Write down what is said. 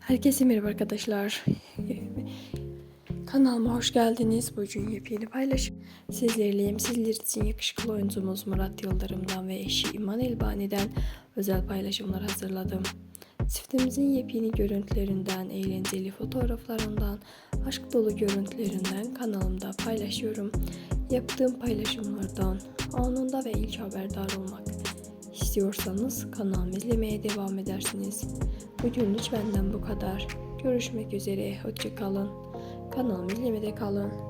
Herkese merhaba arkadaşlar. Kanalıma hoş geldiniz. Bugün yepyeni paylaşım sizlerleyim. Sizler için yakışıklı oyuncumuz Murat Yıldırım'dan ve eşi İman Elbani'den özel paylaşımlar hazırladım. Çiftimizin yepyeni görüntülerinden, eğlenceli fotoğraflarından, aşk dolu görüntülerinden kanalımda paylaşıyorum. Yaptığım paylaşımlardan anında ve ilk haberdar olmak istiyorsanız kanalımı izlemeye devam edersiniz. Bugünlük benden bu kadar. Görüşmek üzere, hoşçakalın. Kanalımı izlemede kalın.